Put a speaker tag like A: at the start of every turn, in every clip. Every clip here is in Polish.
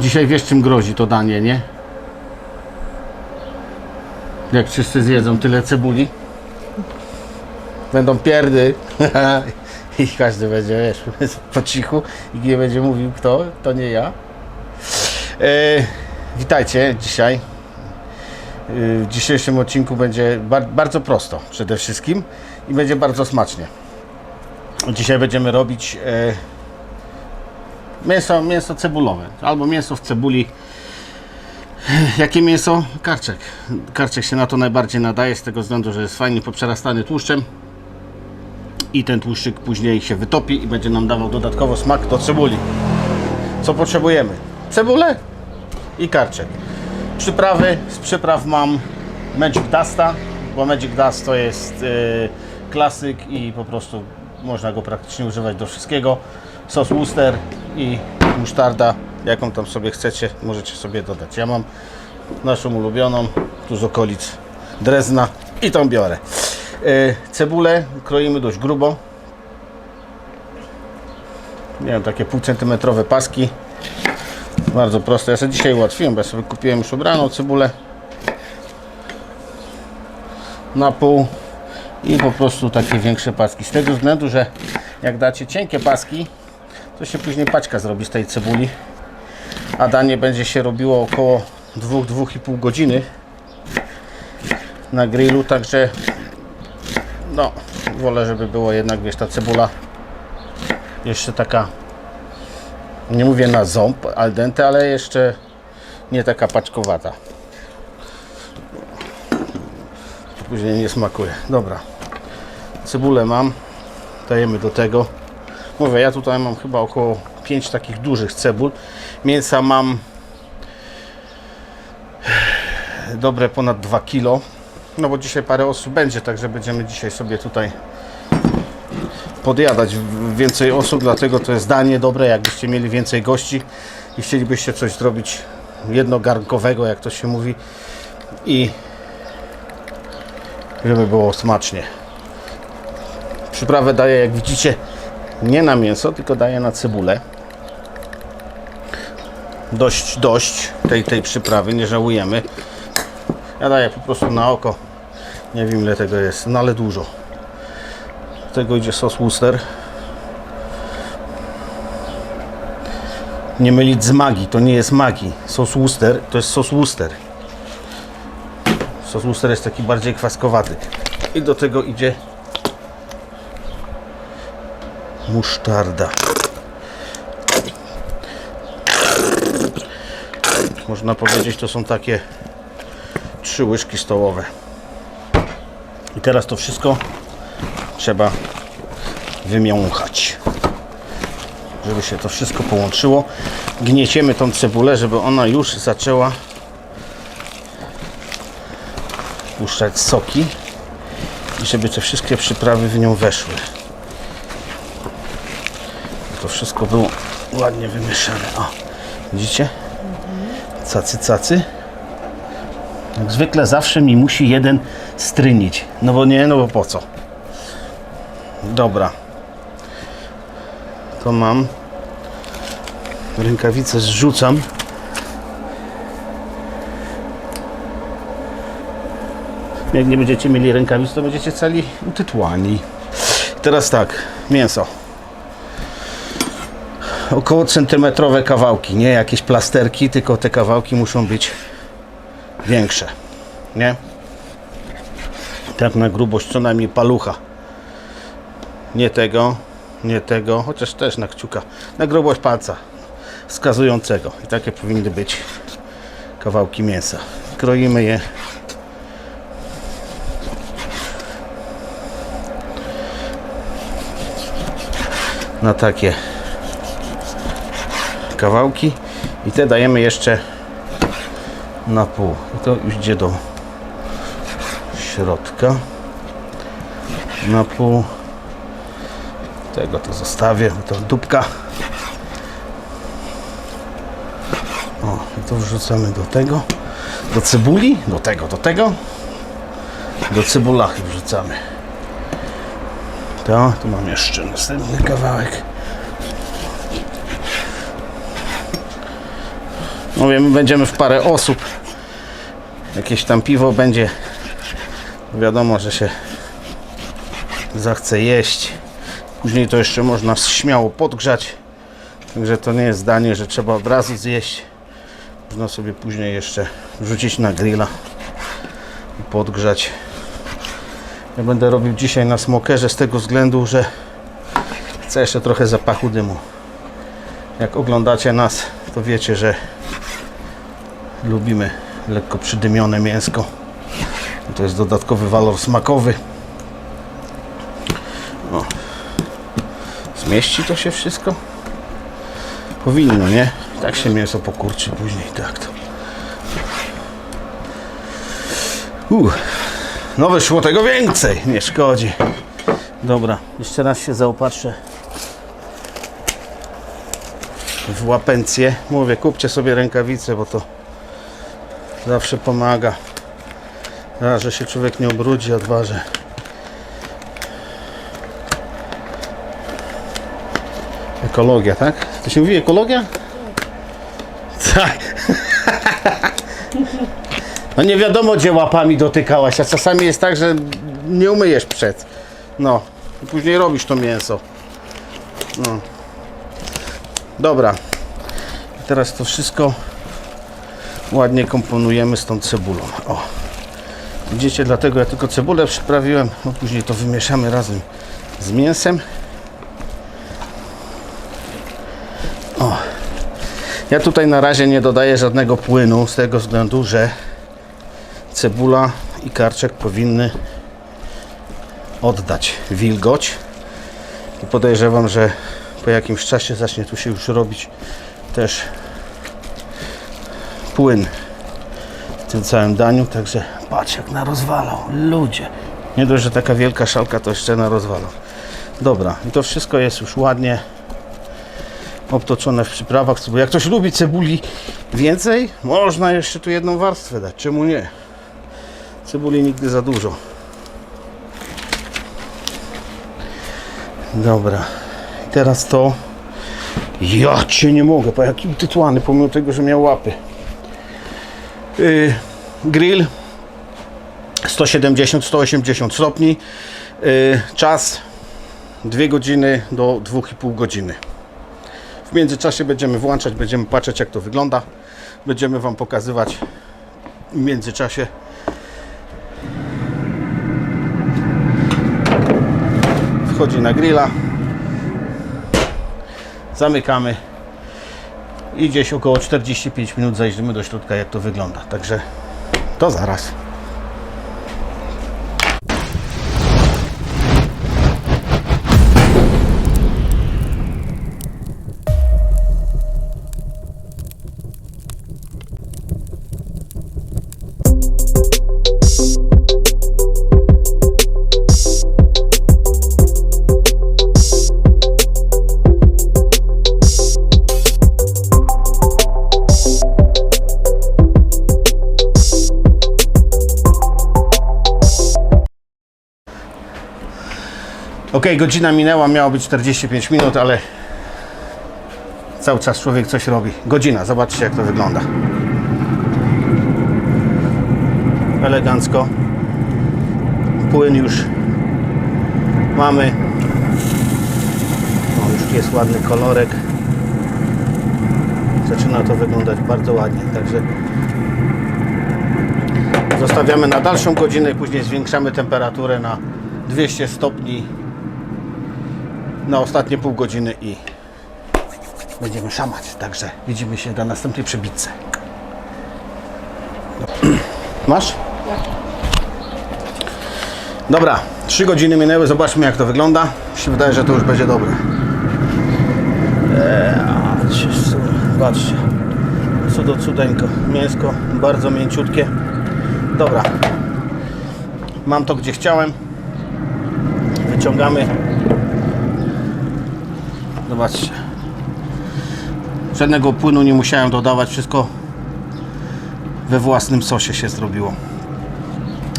A: Dzisiaj wiesz czym grozi to danie, nie? Jak wszyscy zjedzą tyle cebuli. Będą pierdy. I każdy będzie, wiesz, po cichu i nie będzie mówił kto, to nie ja. E, witajcie dzisiaj. E, W dzisiejszym odcinku będzie bar- bardzo prosto przede wszystkim i będzie bardzo smacznie. Dzisiaj będziemy robić e, mięso, mięso cebulowe albo mięso w cebuli. Jakie mięso? Karczek. Karczek się na to najbardziej nadaje z tego względu, że jest fajnie poprzerastany tłuszczem i ten tłuszczyk później się wytopi i będzie nam dawał dodatkowo smak do cebuli. Co potrzebujemy? Cebulę i karczek. Przyprawy, z przypraw mam Magic Dusta, bo Magic Dust to jest yy, klasyk i po prostu można go praktycznie używać do wszystkiego. Sos Worcester i musztarda, jaką tam sobie chcecie, możecie sobie dodać. Ja mam naszą ulubioną, tu z okolic Drezna i tą biorę. Yy, cebulę kroimy dość grubo. Miałem takie półcentymetrowe paski. Bardzo proste. Ja sobie dzisiaj ułatwiłem, bo ja sobie kupiłem już ubraną cebulę na pół i po prostu takie większe paski. Z tego względu, że jak dacie cienkie paski, to się później paczka zrobi z tej cebuli, a danie będzie się robiło około 2-2,5 godziny na grillu, także no, wolę, żeby było jednak, wiesz, ta cebula jeszcze taka nie mówię na ząb al dente, ale jeszcze nie taka paczkowata. Później nie smakuje. Dobra. Cebulę mam. Dajemy do tego. Mówię, ja tutaj mam chyba około 5 takich dużych cebul. Mięsa mam dobre ponad 2 kg. No bo dzisiaj parę osób będzie, także będziemy dzisiaj sobie tutaj podjadać więcej osób, dlatego to jest danie dobre, jakbyście mieli więcej gości i chcielibyście coś zrobić jednogarnkowego, jak to się mówi i żeby było smacznie. Przyprawę daję, jak widzicie, nie na mięso, tylko daję na cebulę. Dość, dość tej, tej przyprawy, nie żałujemy. Ja daję po prostu na oko. Nie wiem ile tego jest, no ale dużo. Do tego idzie sos Worcester. Nie mylić z magii, to nie jest magii. Sos Worcester to jest sos Worcester. Sos Worcester jest taki bardziej kwaskowaty. I do tego idzie musztarda. Można powiedzieć, to są takie trzy łyżki stołowe. I teraz to wszystko trzeba wymiąchać. Żeby się to wszystko połączyło. Gnieciemy tą cebulę, żeby ona już zaczęła puszczać soki i żeby te wszystkie przyprawy w nią weszły. To wszystko było ładnie wymieszane. O, widzicie? Cacy, cacy. Jak zwykle zawsze mi musi jeden strynić. No bo nie, no bo po co? Dobra. To mam. Rękawice zrzucam. Jak nie będziecie mieli rękawic, to będziecie cali utytłani. Teraz tak, mięso. Około centymetrowe kawałki, nie jakieś plasterki, tylko te kawałki muszą być większe. Nie? Tak na grubość co najmniej palucha. Nie tego, nie tego, chociaż też na kciuka. Na grubość palca wskazującego. I takie powinny być kawałki mięsa. Kroimy je na takie kawałki i te dajemy jeszcze na pół. I to już idzie do środka na pół. Tego to zostawię, to dupka. O, i to wrzucamy do tego. Do cebuli, do tego, do tego. Do cebulachy wrzucamy. To, tu mam jeszcze następny kawałek. Wiem, będziemy w parę osób. Jakieś tam piwo będzie. Wiadomo, że się zachce jeść. Później to jeszcze można śmiało podgrzać. Także to nie jest zdanie, że trzeba od razu zjeść. Można sobie później jeszcze wrzucić na grilla i podgrzać. Ja będę robił dzisiaj na smokerze z tego względu, że chcę jeszcze trochę zapachu dymu. Jak oglądacie nas, to wiecie, że lubimy lekko przydymione mięsko. To jest dodatkowy walor smakowy. O. Zmieści to się wszystko? Powinno, nie? Tak się mięso pokurczy później, tak to. Uh. No wyszło tego więcej, nie szkodzi. Dobra, jeszcze raz się zaopatrzę w łapencję. Mówię, kupcie sobie rękawice, bo to zawsze pomaga. Raz, że się człowiek nie obrudzi, a ekologia, tak? To się mówi ekologia? Tak. No nie wiadomo, gdzie łapami dotykałaś, a czasami jest tak, że nie umyjesz przed. No, i później robisz to mięso. No. Dobra. I teraz to wszystko ładnie komponujemy z tą cebulą. O. Widzicie, dlatego ja tylko cebulę przyprawiłem, no później to wymieszamy razem z mięsem. O. Ja tutaj na razie nie dodaję żadnego płynu z tego względu, że cebula i karczek powinny oddać wilgoć. I podejrzewam, że po jakimś czasie zacznie tu się już robić też płyn w tym całym daniu, także patrz jak na rozwalał, ludzie. Nie dość, że taka wielka szalka, to jeszcze na rozwalał. Dobra, i to wszystko jest już ładnie obtoczone w przyprawach. Bo Jak ktoś lubi cebuli więcej, można jeszcze tu jedną warstwę dać, czemu nie? Cebuli nigdy za dużo. Dobra, teraz to ja cię nie mogę, po jakim tytułany, pomimo tego, że miał łapy. Yy, grill 170-180 stopni. Yy, czas 2 godziny do 2,5 godziny. W międzyczasie będziemy włączać, będziemy patrzeć jak to wygląda. Będziemy Wam pokazywać w międzyczasie wchodzi na grilla zamykamy i gdzieś około 45 minut zajrzymy do środka jak to wygląda. Także to zaraz godzina minęła, miało być 45 minut, ale cały czas człowiek coś robi. Godzina, zobaczcie jak to wygląda. Elegancko. Płyn już mamy. O, już jest ładny kolorek. Zaczyna to wyglądać bardzo ładnie, także zostawiamy na dalszą godzinę i później zwiększamy temperaturę na 200 stopni na ostatnie pół godziny i będziemy szamać. Także widzimy się na następnej przebitce. Masz? Dobra, 3 godziny minęły, zobaczmy jak to wygląda. Mi się wydaje, że to już będzie dobre. Eee, patrzcie, cudo cudeńko, mięsko bardzo mięciutkie. Dobra, mam to gdzie chciałem. Wyciągamy Zobaczcie. Żadnego płynu nie musiałem dodawać, wszystko we własnym sosie się zrobiło.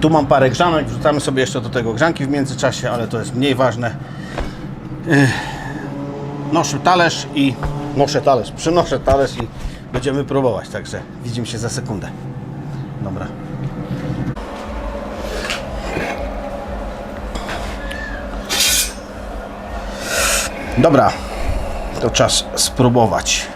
A: Tu mam parę grzanek, wrzucamy sobie jeszcze do tego grzanki w międzyczasie, ale to jest mniej ważne. Noszę talerz i noszę talerz, przynoszę talerz i będziemy próbować, także widzimy się za sekundę. Dobra. Dobra, to czas spróbować.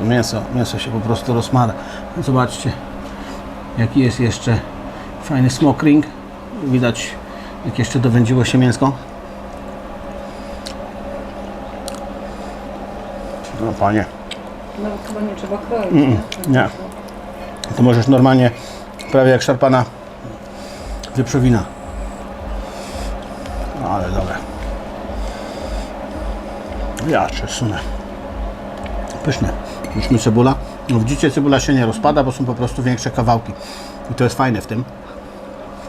A: Mięso, mięso się po prostu rozmada. Zobaczcie, jaki jest jeszcze fajny smoke ring. Widać, jak jeszcze dowędziło się mięsko. No panie,
B: No chyba nie trzeba kroić. nie?
A: nie. To możesz normalnie, prawie jak szarpana wieprzowina. No ale dobre. Ja cię sunę. Pyszne. Mi cebula. No widzicie, cebula się nie rozpada, bo są po prostu większe kawałki. I to jest fajne w tym.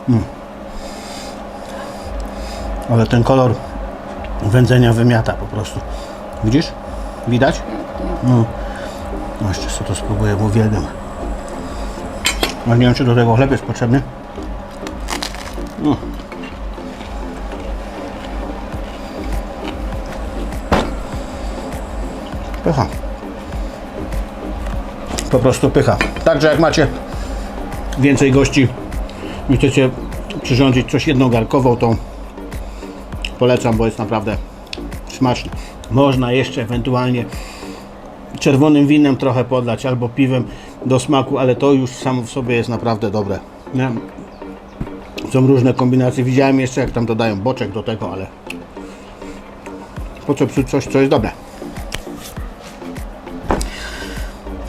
A: Mm. Ale ten kolor wędzenia wymiata po prostu. Widzisz? Widać? No. No jeszcze sobie to spróbuję, bo uwielbiam. A nie wiem, czy do tego chleb jest potrzebny. Mm. Pycha. Po prostu pycha. Także jak macie więcej gości i chcecie przyrządzić coś jednogarkową, to polecam, bo jest naprawdę smaczne. Można jeszcze ewentualnie czerwonym winem trochę podlać albo piwem do smaku, ale to już samo w sobie jest naprawdę dobre. Nie? Są różne kombinacje. Widziałem jeszcze jak tam dodają boczek do tego, ale po co psuć coś, co jest dobre.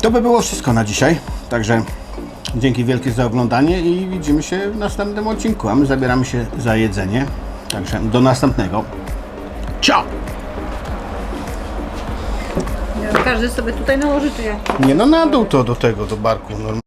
A: To by było wszystko na dzisiaj. Także dzięki wielkie za oglądanie i widzimy się w następnym odcinku. A my zabieramy się za jedzenie. Także do następnego. Ciao!
B: Każdy sobie tutaj nałoży, czy ja?
A: Nie no, na dół to do tego, do barku.